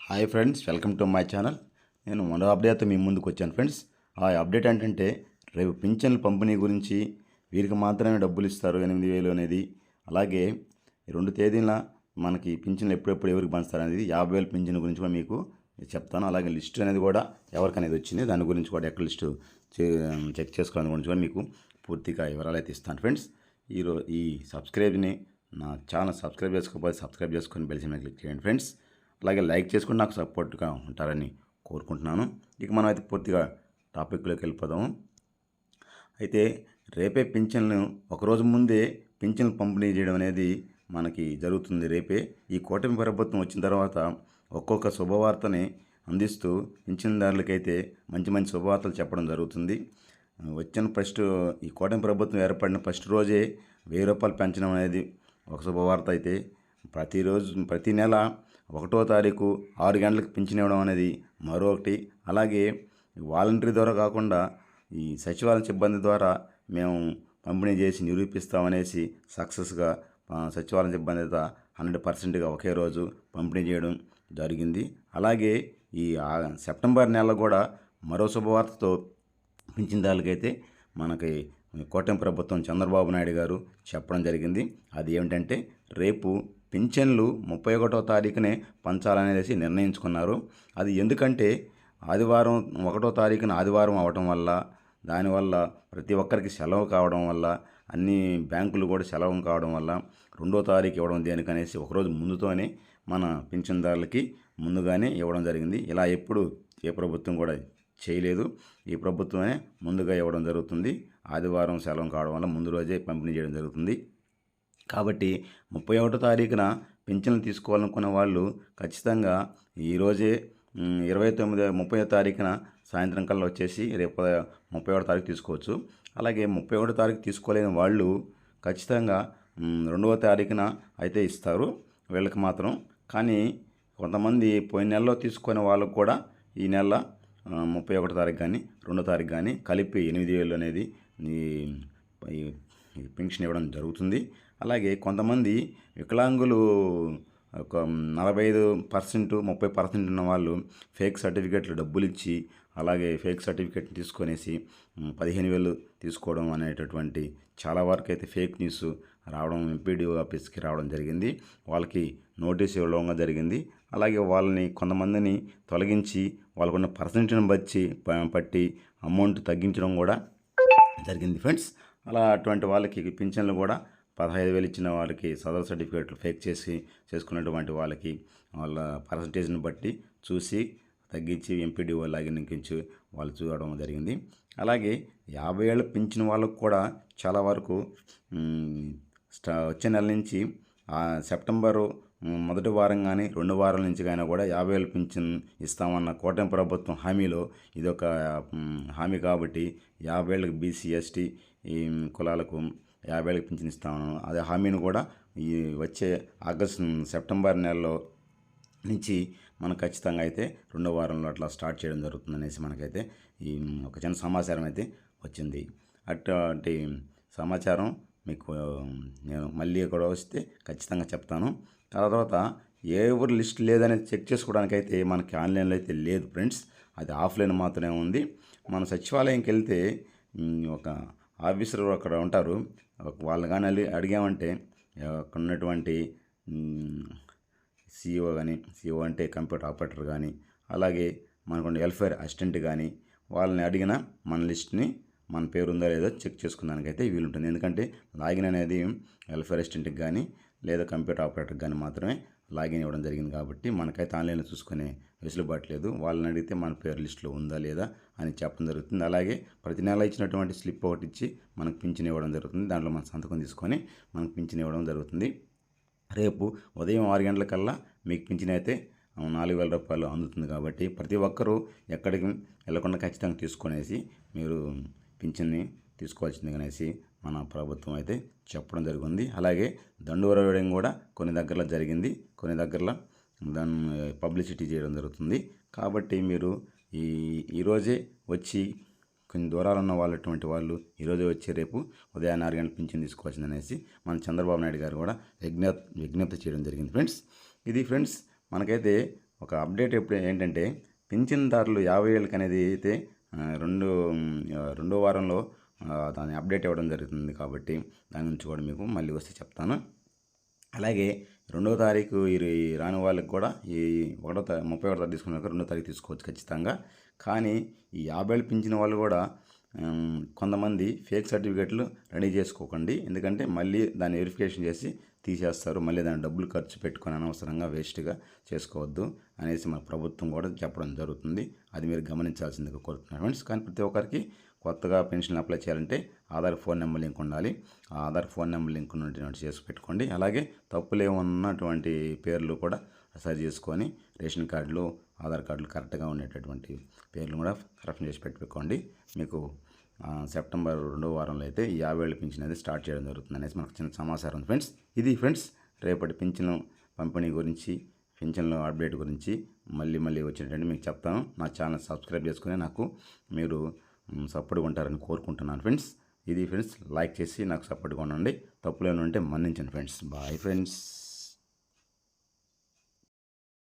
Hi friends welcome to my channel. నేను మరో అప్డేట్తో మీ ముందుకు వచ్చాను ఫ్రెండ్స్. ఆ అప్డేట్ ఏంటంటే రేపు పింఛన్ల పంపిణీ గురించి వీరికి మాత్రమే డబ్బులు ఇస్తారు ఎనిమిది వేలు అనేది. అలాగే రెండు తేదీన మనకి పింఛన్లు ఎప్పుడెప్పుడు ఎవరికి పంచుతారు అనేది యాభై వేలు పింఛన్ గురించి కూడా మీకు చెప్తాను. అలాగే లిస్ట్ అనేది కూడా ఎవరికి అనేది వచ్చింది దాని గురించి కూడా ఎక్కడ లిస్టు చెక్ చేసుకోవడం గురించి కూడా మీకు పూర్తిగా వివరాలు అయితే ఇస్తాను ఫ్రెండ్స్. ఈరో ఈ సబ్స్క్రైబ్ని నా ఛానల్ సబ్స్క్రైబ్ చేసుకోకపోతే సబ్స్క్రైబ్ చేసుకొని బెల్ క్లిక్ చేయండి ఫ్రెండ్స్. అలాగే లైక్ చేసుకుని నాకు సపోర్ట్గా ఉంటారని కోరుకుంటున్నాను. ఇక మనం అయితే పూర్తిగా టాపిక్లోకి వెళ్ళిపోదాము. అయితే రేపే పింఛన్లు ఒకరోజు ముందే పింఛన్లు పంపిణీ చేయడం అనేది మనకి జరుగుతుంది రేపే. ఈ కూటమి ప్రభుత్వం వచ్చిన తర్వాత ఒక్కొక్క శుభవార్తని అందిస్తూ పింఛన్దారులకైతే మంచి మంచి శుభవార్తలు చెప్పడం జరుగుతుంది. వచ్చిన ఫస్ట్ ఈ కూటమి ప్రభుత్వం ఏర్పడిన ఫస్ట్ రోజే వెయ్యి రూపాయలు పెంచడం అనేది ఒక శుభవార్త అయితే ప్రతిరోజు ప్రతి నెల ఒకటో తారీఖు ఆరు గంటలకు పింఛన్ ఇవ్వడం అనేది మరొకటి. అలాగే వాలంటరీ ద్వారా కాకుండా ఈ సచివాలయ సిబ్బంది ద్వారా మేము పంపిణీ చేసి నిరూపిస్తామనేసి సక్సెస్గా సచివాలయం సచివాలయ సిబ్బంది హండ్రెడ్ పర్సెంట్గా ఒకే రోజు పంపిణీ చేయడం జరిగింది. అలాగే ఈ సెప్టెంబర్ నెలలో కూడా మరో శుభవార్తతో పింఛన్దారులకైతే మనకి కోటమి ప్రభుత్వం చంద్రబాబు నాయుడు గారు చెప్పడం జరిగింది. అది ఏమిటంటే రేపు పింఛన్లు ముప్పై ఒకటో తారీఖునే పంచాలనేసి నిర్ణయించుకున్నారు. అది ఎందుకంటే ఆదివారం ఒకటో తారీఖున ఆదివారం అవటం వల్ల దానివల్ల ప్రతి ఒక్కరికి సెలవు కావడం వల్ల అన్ని బ్యాంకులు కూడా సెలవు కావడం వల్ల రెండో తారీఖు ఇవ్వడం దేనికనేసి ఒకరోజు ముందుతోనే మన పింఛన్దారులకి ముందుగానే ఇవ్వడం జరిగింది. ఇలా ఎప్పుడు ఏ ప్రభుత్వం కూడా చేయలేదు. ఈ ప్రభుత్వమే ముందుగా ఇవ్వడం జరుగుతుంది. ఆదివారం సెలవు కావడం వల్ల ముందు రోజే పంపిణీ చేయడం జరుగుతుంది. కాబట్టి ముప్పై ఒకటో తారీఖున పింఛన్లు తీసుకోవాలనుకున్న వాళ్ళు ఖచ్చితంగా ఈరోజే ఇరవై తొమ్మిది ముప్పై తారీఖున సాయంత్రం కల్లా వచ్చేసి రేపు ముప్పై ఒకటో తారీఖు తీసుకోవచ్చు. అలాగే ముప్పై ఒకటో తారీఖు తీసుకోలేని వాళ్ళు ఖచ్చితంగా రెండవ తారీఖున అయితే ఇస్తారు వీళ్ళకి మాత్రం. కానీ కొంతమంది పోయిన నెలలో తీసుకునే వాళ్ళకు కూడా ఈ నెల ముప్పై ఒకటో తారీఖు కానీ రెండో తారీఖు కానీ కలిపి ఎనిమిది వేలు అనేది ఈ పెన్షన్ ఇవ్వడం జరుగుతుంది. అలాగే కొంతమంది వికలాంగులు ఒక నలభై ఐదు పర్సెంట్ ముప్పై పర్సెంట్ ఉన్న వాళ్ళు ఫేక్ సర్టిఫికెట్లు డబ్బులు ఇచ్చి అలాగే ఫేక్ సర్టిఫికెట్ తీసుకొనేసి పదిహేను వేలు తీసుకోవడం అనేటటువంటి చాలా వరకు అయితే ఫేక్ న్యూస్ రావడం ఎంపీడీఓ ఆఫీస్కి రావడం జరిగింది. వాళ్ళకి నోటీస్ ఇవ్వడం జరిగింది. అలాగే వాళ్ళని కొంతమందిని తొలగించి వాళ్ళకున్న పర్సెంట్ని బట్టి పట్టి అమౌంట్ తగ్గించడం కూడా జరిగింది. ఫ్రెండ్స్ అలా అటువంటి వాళ్ళకి పింఛన్లు కూడా పదహైదు వేలు ఇచ్చిన వాళ్ళకి సదరు సర్టిఫికేట్లు ఫేక్ చేసి చేసుకున్నటువంటి వాళ్ళకి వాళ్ళ పర్సంటేజ్ని బట్టి చూసి తగ్గించి ఎంపీడీఓ లాగిన్ ఎక్కించి వాళ్ళు చూడడం జరిగింది. అలాగే యాభై ఏళ్ళు పెంచిన వాళ్ళకు కూడా చాలా వరకు స్టా వచ్చే నెల నుంచి సెప్టెంబరు మొదటి వారం కానీ రెండు వారాల నుంచి కానీ కూడా యాభై వేలు పింఛన్ ఇస్తామన్న కూటమి ప్రభుత్వం హామీలో ఇది ఒక హామీ కాబట్టి యాభై ఏళ్ళకి బీసీ ఎస్టీ ఈ కులాలకు యాభై ఏళ్ళకి పింఛన్ ఇస్తామన్నాను. అదే హామీని కూడా ఈ వచ్చే ఆగస్టు సెప్టెంబర్ నెలలో నుంచి మనం ఖచ్చితంగా అయితే రెండో వారంలో అట్లా స్టార్ట్ చేయడం జరుగుతుంది అనేసి మనకైతే ఈ ఒక చిన్న సమాచారం అయితే వచ్చింది. అటువంటి సమాచారం మీకు నేను మళ్ళీ కూడా వస్తే ఖచ్చితంగా చెప్తాను. తర్వాత ఏ ఎవరు లిస్ట్ లేదనేది చెక్ చేసుకోవడానికి అయితే మనకి ఆన్లైన్లో అయితే లేదు ఫ్రెండ్స్. అది ఆఫ్లైన్ మాత్రమే ఉంది. మన సచివాలయంకి వెళ్తే ఒక ఆఫీసర్ అక్కడ ఉంటారు. వాళ్ళు కానీ అడిగామంటే అక్కడ ఉన్నటువంటి ఉమ్, సిఇఓ కానీ సిఇఓ అంటే కంప్యూటర్ ఆపరేటర్ కానీ అలాగే మనకు వెల్ఫేర్ అసిస్టెంట్ కానీ వాళ్ళని అడిగిన మన లిస్ట్ని మన పేరు ఉందా లేదో చెక్ చేసుకున్నానికైతే వీలుంటుంది. ఎందుకంటే లాగిన్ అనేది వెల్ఫేర్ అసిస్టెంట్కి కానీ లేదా కంప్యూటర్ ఆపరేటర్కి కానీ మాత్రమే లాగిన్ ఇవ్వడం జరిగింది కాబట్టి మనకైతే ఆన్లైన్లో చూసుకునే వెసులుబాటు లేదు. వాళ్ళని అడిగితే మన పేరు లిస్టులో ఉందా లేదా అని చెప్పడం జరుగుతుంది. అలాగే ప్రతి నెల ఇచ్చినటువంటి స్లిప్ ఒకటి ఇచ్చి మనకు పింఛన్ ఇవ్వడం జరుగుతుంది. దాంట్లో మన సంతకం తీసుకొని మనకు పింఛన్ ఇవ్వడం జరుగుతుంది. రేపు ఉదయం ఆరు గంటలకల్లా మీకు పింఛన్ అయితే నాలుగు వేల రూపాయలు అందుతుంది కాబట్టి ప్రతి ఒక్కరూ ఎక్కడికి వెళ్ళకుండా ఖచ్చితంగా తీసుకొనేసి మీరు పింఛన్ని తీసుకోవాల్సింది అనేసి మన ప్రభుత్వం అయితే చెప్పడం జరిగింది. అలాగే దండోర వేయడం కూడా కొన్ని దగ్గరలో జరిగింది. కొన్ని దగ్గరలో దాన్ని పబ్లిసిటీ చేయడం జరుగుతుంది. కాబట్టి మీరు ఈ ఈరోజే వచ్చి కొన్ని దూరాలు ఉన్న వాళ్ళటువంటి వాళ్ళు ఈరోజే వచ్చి రేపు ఉదయాన్నే ఆరు గంటల పింఛన్ తీసుకోవాల్సింది అనేసి మన చంద్రబాబు నాయుడు గారు కూడా విజ్ఞప్ విజ్ఞప్తి చేయడం జరిగింది ఫ్రెండ్స్. ఇది ఫ్రెండ్స్ మనకైతే ఒక అప్డేట్ ఎప్పుడు ఏంటంటే పింఛన్దారులు యాభై ఏళ్ళకి అనేది అయితే రెండు రెండో వారంలో దాని అప్డేట్ ఇవ్వడం జరుగుతుంది కాబట్టి దాని గురించి కూడా మీకు మళ్ళీ వస్తే చెప్తాను. అలాగే రెండో తారీఖు ఈ రాని వాళ్ళకి కూడా ఈ ఒకటో తారీఖు ముప్పై ఒకటో తారీఖు తీసుకున్నాక రెండో తారీఖు తీసుకోవచ్చు ఖచ్చితంగా. కానీ ఈ యాభై ఏళ్ళు పింఛన్ వాళ్ళు కూడా కొంతమంది ఫేక్ సర్టిఫికెట్లు రెడీ చేసుకోకండి. ఎందుకంటే మళ్ళీ దాన్ని వెరిఫికేషన్ చేసి తీసేస్తారు. మళ్ళీ దాని డబ్బులు ఖర్చు పెట్టుకొని అనవసరంగా వేస్ట్గా చేసుకోవద్దు అనేసి మన ప్రభుత్వం కూడా చెప్పడం జరుగుతుంది. అది మీరు గమనించాల్సిందిగా కోరుతున్నాను ఫ్రెండ్స్. కానీ ప్రతి ఒక్కరికి కొత్తగా పెన్షన్ అప్లై చేయాలంటే ఆధార్ ఫోన్ నెంబర్ లింక్ ఉండాలి. ఆ ఆధార్ ఫోన్ నెంబర్ లింక్ ఉన్నటువంటి చేసి పెట్టుకోండి. అలాగే తప్పులు పేర్లు కూడా సరి చేసుకొని రేషన్ కార్డులు ఆధార్ కార్డులు కరెక్ట్గా ఉండేటటువంటి పేర్లు కూడా కరెక్షన్ చేసి పెట్టుకోండి. మీకు సెప్టెంబర్ రెండో వారంలో అయితే ఈ యాభై ఏళ్ళ పింఛన్ అనేది స్టార్ట్ చేయడం జరుగుతుంది అనేసి మనకు చిన్న సమాచారం ఉంది ఫ్రెండ్స్. ఇది ఫ్రెండ్స్ రేపటి పింఛను పంపిణీ గురించి పింఛన్ల అప్డేట్ గురించి మళ్ళీ మళ్ళీ వచ్చినట్టు మీకు చెప్తాను. నా ఛానల్ సబ్స్క్రైబ్ చేసుకుని నాకు మీరు సపోర్ట్గా ఉంటారని కోరుకుంటున్నాను ఫ్రెండ్స్. ఇది ఫ్రెండ్స్ లైక్ చేసి నాకు సపోర్ట్గా ఉండండి. తప్పులు ఉంటే మన్నించండి ఫ్రెండ్స్. Bye friends